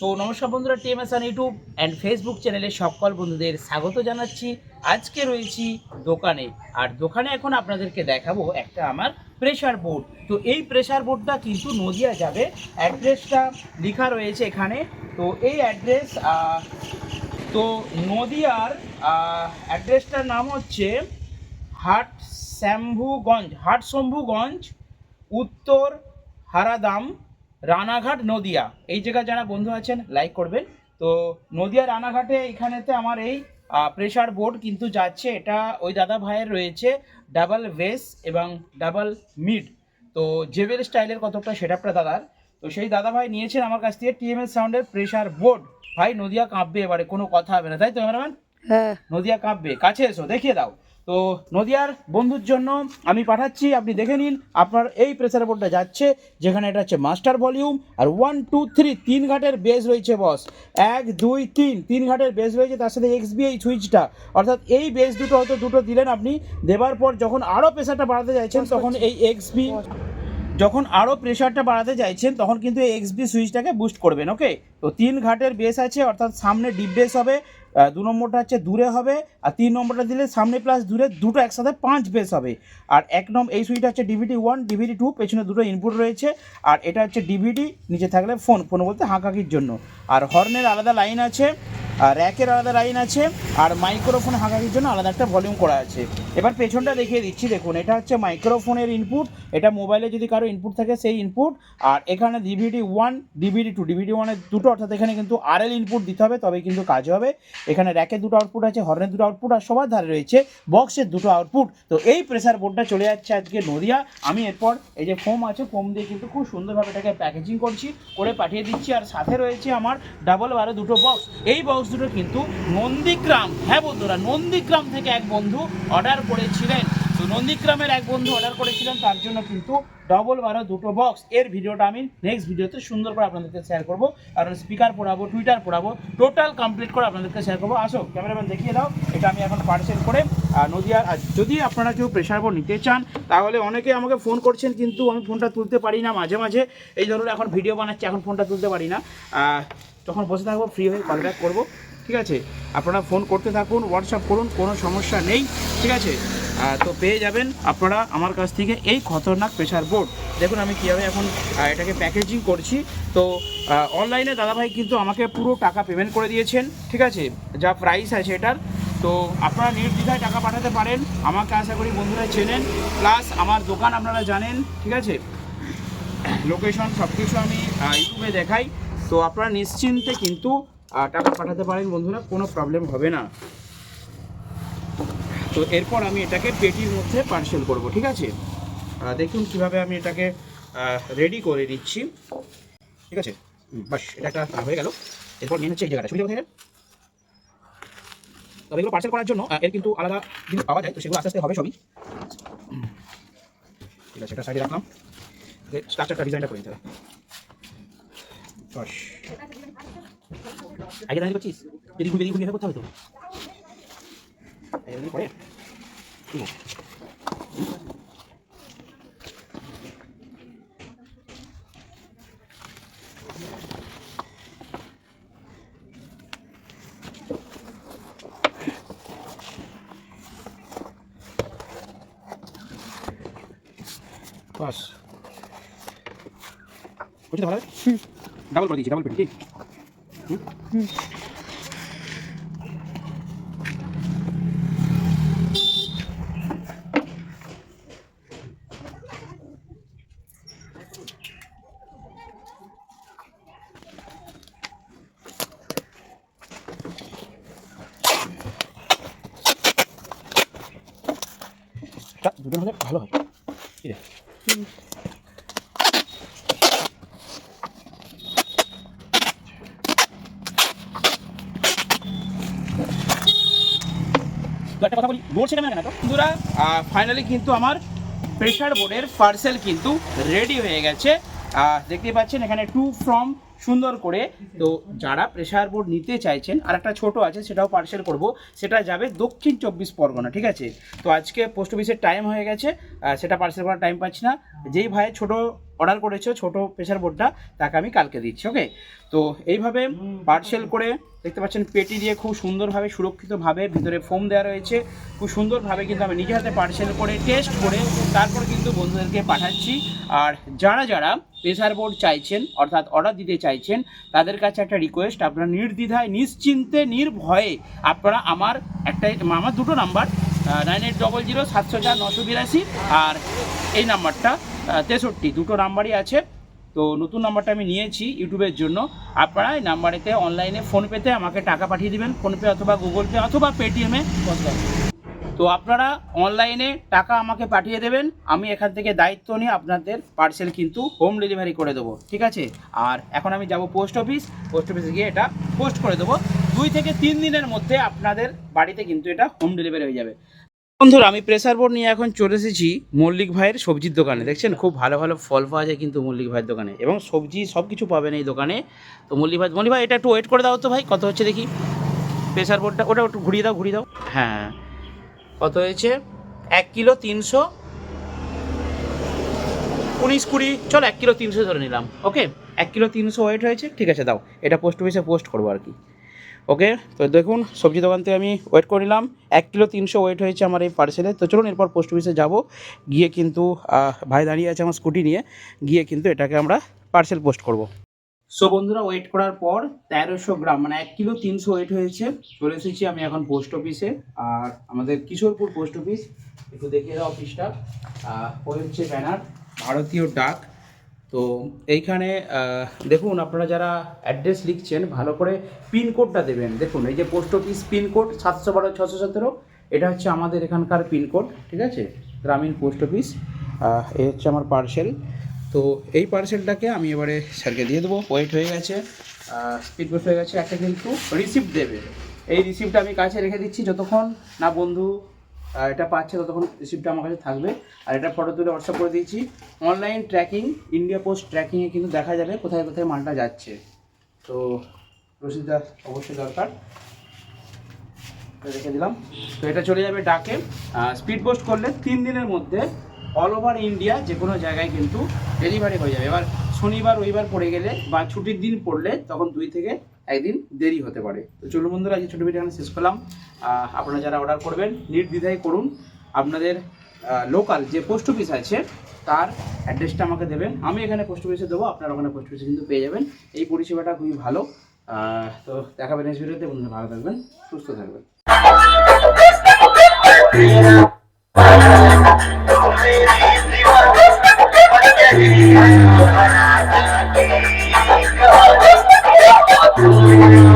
তো নমস্কার বন্ধুরা TMS on YouTube and Facebook চ্যানেলে সকল বন্ধুদের স্বাগত জানাচ্ছি। আজকে রয়েছি দোকানে, আর দোকানে এখন আপনাদেরকে দেখাবো একটা আমার প্রেসার বোর্ড তো এই প্রেসার বোর্ডটা কিন্তু নদিয়া যাবে। অ্যাড্রেসটা লেখা রয়েছে এখানে। তো এই অ্যাড্রেস তো নদিয়ার অ্যাড্রেসটার নাম হচ্ছে হাট শ্যাম্ভুগঞ্জ হাট শম্ভুগঞ্জ উত্তর হারাদাম। রানাঘাট নদিয়া। এই জায়গায় যারা বন্ধু আছেন লাইক করবেন। তো নদিয়া রানাঘাটে এখানেতে আমার এই প্রেশার বোর্ড কিন্তু যাচ্ছে। এটা ওই দাদা ভাইয়ের রয়েছে ডাবল ভেস এবং ডাবল মিড তো জেবেল স্টাইলের কতটা সেটআপটা দাদার। তো সেই দাদা ভাই নিয়েছেন আমার কাছ থেকে টিএমএস সাউন্ডের প্রেশার বোর্ড ভাই নদিয়া কাঁপবে এবারে কোনো কথা হবে না। তাই তো ক্যামেরাম্যান হ্যাঁ। নদিয়া কাঁপবে। কাছে এসো দেখিয়ে দাও। তো নদিয়ার বন্ধুর জন্য আমি পাঠাচ্ছি, আপনি দেখে নিন, আপনার এই প্রেসার বোর্ডটা যাচ্ছে, যেখানে এটা হচ্ছে মাস্টার ভলিউম আর ওয়ান টু থ্রি তিন ঘাটের বেস রয়েছে বস এক, দুই, তিন তিন ঘাটের বেস রয়েছে, তার সাথে এক্সবিআই সুইচটা অর্থাৎ এই বেস দুটো হয়তো দুটো দিলেন আপনি, দেবার পর যখন আরও প্রেসারটা বাড়াতে চাইছেন, তখন এই এক্সবি যখন আরও প্রেশারটা বাড়াতে চাইছেন, তখন কিন্তু এই এক্সবি সুইচটাকে বুস্ট করবেন ওকে তো তিন ঘাটের বেস আছে, অর্থাৎ সামনে ডিপ বেস হবে দু নম্বরটা হচ্ছে দূরে হবে, আর তিন নম্বরটা দিলে সামনে প্লাস দূরে দুটো একসাথে পাঁচ বেস হবে। আর এক নম্বর এই সুইচটা হচ্ছে ডিভিডি ওয়ান ডিভিডি টু পেছনে দুটো ইনপুট রয়েছে, আর এটা হচ্ছে ডিভিডি নিচে থাকলে ফোন ফোন বলতে হাঁকাকির জন্য। আর হর্নের আলাদা লাইন আছে, আর র্যাকের আলাদা লাইন আছে, আর মাইক্রোফোন হাঁকাকির জন্য আলাদা একটা ভলিউম করা আছে। এবার পেছনটা দেখিয়ে দিচ্ছি, দেখুন, এটা হচ্ছে মাইক্রোফোনের ইনপুট এটা মোবাইলে যদি কারও ইনপুট থাকে সেই ইনপুট আর এখানে DVD one DVD two DVD ওয়ানের দুটো অর্থাৎ এখানে কিন্তু আরএল ইনপুট দিতে হবে, তবেই কিন্তু কাজ হবে। এখানে র্যাকের দুটো আউটপুট আছে হর্নের দুটো আউটপুট আর সবার ধারে রয়েছে বক্সের দুটো আউটপুট তো এই প্রেসার বোর্ডটা চলে যাচ্ছে আজকে নদিয়া। আমি এরপর এই যে ফোম আছে ফোম দিয়ে কিন্তু খুব সুন্দরভাবে এটাকে প্যাকেজিং করছি, করে পাঠিয়ে দিচ্ছি। আর সাথে রয়েছে আমার ডাবল বারো দুটো বক্স এই বক্স দুটো কিন্তু নন্দীগ্রাম হ্যাঁ বন্ধুরা, নন্দীগ্রাম থেকে এক বন্ধু অর্ডার করেছিলেন। নন্দীগ্রামের এক বন্ধু অর্ডার করেছিলেন, তার জন্য কিন্তু ডবল বারো দুটো বক্স এর ভিডিওটা আমি নেক্সট ভিডিওতে সুন্দর করে আপনাদেরকে শেয়ার করব। কারণ স্পিকার পড়াবো টুইটার পড়াবো টোটাল কমপ্লিট করে আপনাদেরকে শেয়ার করব। আসো ক্যামেরাম্যান দেখিয়ে দাও, এটা আমি এখন পার্সেল করে নদিয়ার যদি আপনারা কেউ প্রেশার বোর্ড নিতে চান, তাহলে অনেকে আমাকে ফোন করছেন, কিন্তু আমি ফোনটা তুলতে পারি না মাঝে মাঝে। এই ধরনের এখন ভিডিও বানাচ্ছি, এখন ফোনটা তুলতে পারি না। তখন বসে থাকব ফ্রি হয়ে কল ব্যাক করব। ঠিক আছে? আপনারা ফোন করতে থাকুন হোয়াটসঅ্যাপ করুন, কোনো সমস্যা নেই। ঠিক আছে? তো পেয়ে যাবেন আপনারা আমার কাছ থেকে এই খতরনাক প্রেশার বোর্ড দেখুন আমি কীভাবে এখন এটাকে প্যাকেজিং করছি। তো অনলাইনে দাদাভাই কিন্তু আমাকে পুরো টাকা পেমেন্ট করে দিয়েছেন, ঠিক আছে? যা প্রাইস আছে এটার। তো আপনারা নির্দ্বিধায় টাকা পাঠাতে পারেন, আমাকে আশা করি বন্ধুরা চেনেন। প্লাস আমার দোকান আপনারা জানেন, ঠিক আছে? লোকেশন সব কিছু আমি ইউটিউবে দেখাই। তো আপনারা নিশ্চিন্তে কিন্তু টাকা পাঠাতে পারেন বন্ধুরা, কোনো প্রবলেম হবে না। তো এরপর আমি এটাকে পেটির মধ্যে পার্সেল করব, ঠিক আছে? দেখুন কীভাবে আমি এটাকে রেডি করে নিচ্ছি। ঠিক আছে? বাস, এটা একটা হয়ে গেল। এরপর নিয়ে হচ্ছে এই জায়গাটা, সুবিধা কোথায় তবে এগুলো পার্সেল করার জন্য এর কিন্তু আলাদা জিনিস পাওয়া যায়, তো সেগুলো আস্তে আস্তে হবে সবই। ঠিক আছে, এটা সাইডে রাখলাম। স্ট্রাকচারটা ডিজাইনটা করে দিতে হবে। বাস। আগে দাঁড়িয়ে করছিস? যদি ঘুরে করতে হবে তো এমনি পরে ঠিক আছে বাস বুঝতে ভালো ডাবল করে দিয়েছি ডাবল পেটি কি এটা দুজন হলে ভালো হয়। একটা কথা বলি ফাইনালি কিন্তু আমার বোর্ডের পার্সেল কিন্তু রেডি হয়ে গেছে। আহ, দেখতেই পাচ্ছেন এখানে টু ফ্রম সুন্দর করে। তো যারা প্রেশার বোর্ড নিতে চাইছেন, আর একটা ছোটো আছে, সেটাও পার্সেল করব। সেটা যাবে দক্ষিণ চব্বিশ পরগনা, ঠিক আছে? তো আজকে পোস্ট অফিসের টাইম হয়ে গেছে সেটা পার্সেল করার টাইম পাচ্ছি না। যেই ভাই ছোট অর্ডার করেছ ছোট প্রেসার বোর্ডটা তাকে আমি কালকে দিচ্ছি ওকে তো এইভাবে পার্সেল করে দেখতে পাচ্ছেন পেটি দিয়ে খুব সুন্দরভাবে সুরক্ষিতভাবে ভিতরে ফোম দেওয়া রয়েছে। খুব সুন্দরভাবে কিন্তু আমি নিজে হাতে পার্সেল করে টেস্ট করে তারপর কিন্তু বন্ধুদেরকে পাঠাচ্ছি। আর যারা যারা প্রেসার বোর্ড চাইছেন অর্থাৎ অর্ডার দিতে চাইছেন তাদের কাছে একটা রিকোয়েস্ট আপনারা নির্দ্বিধায় নিশ্চিন্তে নির্ভয়ে আপনারা আমার একটা আমার দুটো number nine eight double zero সাতশো চার নশো বিরাশি আর এই নাম্বারটা তেষট্টি, দুটো নাম্বারই আছে। তো নতুন নাম্বারটা আমি নিয়েছি ইউটিউবের জন্য। আপনারা এই নাম্বারেতে অনলাইনে ফোনপেতে আমাকে টাকা পাঠিয়ে দিবেন, ফোনপে অথবা গুগল পে অথবা পেটিএমে তো আপনারা অনলাইনে টাকা আমাকে পাঠিয়ে দেবেন, আমি এখান থেকে দায়িত্ব নিয়ে আপনাদের পার্সেল কিন্তু হোম ডেলিভারি করে দেবো, ঠিক আছে? আর এখন আমি যাব পোস্ট অফিস পোস্ট অফিসে গিয়ে এটা পোস্ট করে দেবো। দুই থেকে তিন দিনের মধ্যে আপনাদের বাড়িতে কিন্তু এটা হোম ডেলিভারি হয়ে যাবে। বন্ধুরা, আমি প্রেসার বোর্ড নিয়ে এখন চলে এসেছি মল্লিক ভাইয়ের সবজির দোকানে। দেখছেন, খুব ভালো ভালো ফল পাওয়া যায় কিন্তু মল্লিক ভাইয়ের দোকানে। এবং সবজি সব কিছু পাবেন এই দোকানে। তো মল্লিক ভাই মল্লিক ভাই, এটা একটু ওয়েট করে দাও তো ভাই, কত হচ্ছে দেখি? প্রেসার বোর্ডটা ওটা একটু ঘুরিয়ে দাও ঘুরিয়ে দাও। হ্যাঁ কত হয়েছে? এক কিলো তিনশো উনিশ কুড়ি। চলো, এক কিলো তিনশো ধরে নিলাম। ওকে এক কিলো তিনশো ওয়েট হয়েছে। ঠিক আছে, দাও। এটা পোস্ট অফিসে পোস্ট করব আর কি। ওকে? তো দেখুন, সবজি দোকান থেকে আমি ওয়েট করে নিলাম। এক কিলো তিনশো ওয়েট হয়েছে আমার এই পার্সেলে তো চলুন, এরপর পোস্ট অফিসে যাব। গিয়ে কিন্তু ভাই দাঁড়িয়ে আছে আমার স্কুটি নিয়ে। গিয়ে কিন্তু এটাকে আমরা পার্সেল পোস্ট করব। সো বন্ধুরা ওয়েট করার পর তেরোশো গ্রাম মানে এক কিলো তিনশো ওয়েট হয়েছে। চলে এসেছি আমি এখন পোস্ট অফিসে আর আমাদের কিশোরপুর পোস্ট অফিস একটু দেখিয়ে দাও অফিসটা ওই হচ্ছে ব্যানার ভারতীয় ডাক। তো এইখানে দেখুন আপনারা যারা অ্যাড্রেস লিখছেন, ভালো করে পিনকোডটা দেবেন। দেখুন, এই যে পোস্ট অফিস পিনকোড সাতশো বারো, ছশো সতেরো, এটা হচ্ছে আমাদের এখানকার পিনকোড ঠিক আছে? গ্রামীণ পোস্ট অফিস এ হচ্ছে আমার পার্সেল তো এই পার্সেলটাকে আমি এবারে স্যারকে দিয়ে দেবো। ওয়েট হয়ে গেছে স্পিড পোস্ট হয়ে গেছে, একটা কিন্তু রিসিপ্ট দেবে। এই রিসিপ্টটা আমি কাছে রেখে দিচ্ছি, যতক্ষণ না বন্ধু এটা পাচ্ছে ততক্ষণ রিসিপ্টটা আমার কাছে থাকবে। আর এটা ফটো তুলে হোয়াটসঅ্যাপ করে দিয়েছি। অনলাইন ট্র্যাকিং ইন্ডিয়া পোস্ট ট্র্যাকিংয়ে কিন্তু দেখা যাবে কোথায় কোথায় মালটা যাচ্ছে। তো রসিদটা অবশ্যই দরকার। রেখে দিলাম। তো এটা চলে যাবে ডাকে। স্পিড পোস্ট করলে তিন দিনের মধ্যে অল ওভার ইন্ডিয়া যে কোনো জায়গায় কিন্তু ডেলিভারি হয়ে যাবে। এবার শনিবার, রবিবার পড়ে গেলে বা ছুটির দিন পড়লে তখন দুই থেকে একদিন দেরি হতে পারে। তো চলুন বন্ধুরা, আজকে ছোটো ভিডিও শেষ করলাম। আপনারা যারা অর্ডার করবেন, নির্দ্বিধায় করুন। আপনাদের লোকাল যে পোস্ট অফিস আছে, তার অ্যাড্রেসটা আমাকে দেবেন। আমি এখানে পোস্ট অফিসে দেবো, আপনারা ওখানে পোস্ট অফিসে কিন্তু পেয়ে যাবেন। এই পরিষেবাটা খুবই ভালো। তো দেখাবেন নেক্সট ভিডিওতে বন্ধুরা, ভালো থাকবেন, সুস্থ থাকবেন। ঠিক আছে